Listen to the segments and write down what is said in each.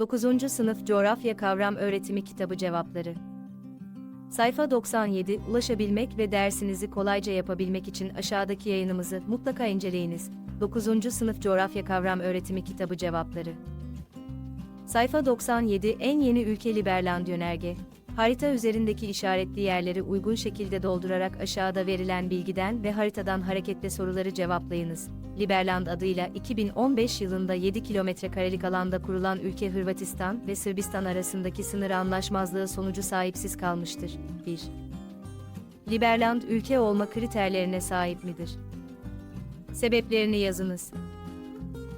9. Sınıf Coğrafya Kavram Öğretimi Kitabı Cevapları Sayfa 97 Ulaşabilmek ve dersinizi kolayca yapabilmek için aşağıdaki yayınımızı mutlaka inceleyiniz. 9. Sınıf Coğrafya Kavram Öğretimi Kitabı Cevapları Sayfa 97 En yeni ülke Liberland Yönerge Harita üzerindeki işaretli yerleri uygun şekilde doldurarak aşağıda verilen bilgiden ve haritadan hareketle soruları cevaplayınız. Liberland adıyla 2015 yılında 7 kilometre karelik alanda kurulan ülke Hırvatistan ve Sırbistan arasındaki sınır anlaşmazlığı sonucu sahipsiz kalmıştır. 1. Liberland ülke olma kriterlerine sahip midir? Sebeplerini yazınız.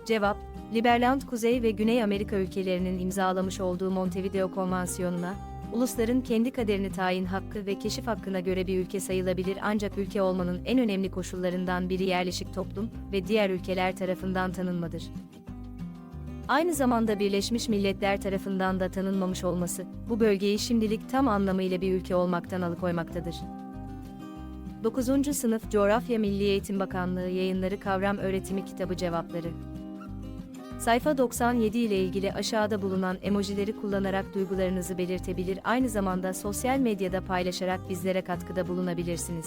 Cevap, Liberland Kuzey ve Güney Amerika ülkelerinin imzalamış olduğu Montevideo Konvansiyonu'na, ulusların kendi kaderini tayin hakkı ve keşif hakkına göre bir ülke sayılabilir ancak ülke olmanın en önemli koşullarından biri yerleşik toplum ve diğer ülkeler tarafından tanınmadır. Aynı zamanda Birleşmiş Milletler tarafından da tanınmamış olması, bu bölgeyi şimdilik tam anlamıyla bir ülke olmaktan alıkoymaktadır. 9. Sınıf Coğrafya Milli Eğitim Bakanlığı Yayınları Kavram Öğretimi Kitabı Cevapları Sayfa 97 ile ilgili aşağıda bulunan emojileri kullanarak duygularınızı belirtebilir aynı zamanda sosyal medyada paylaşarak bizlere katkıda bulunabilirsiniz.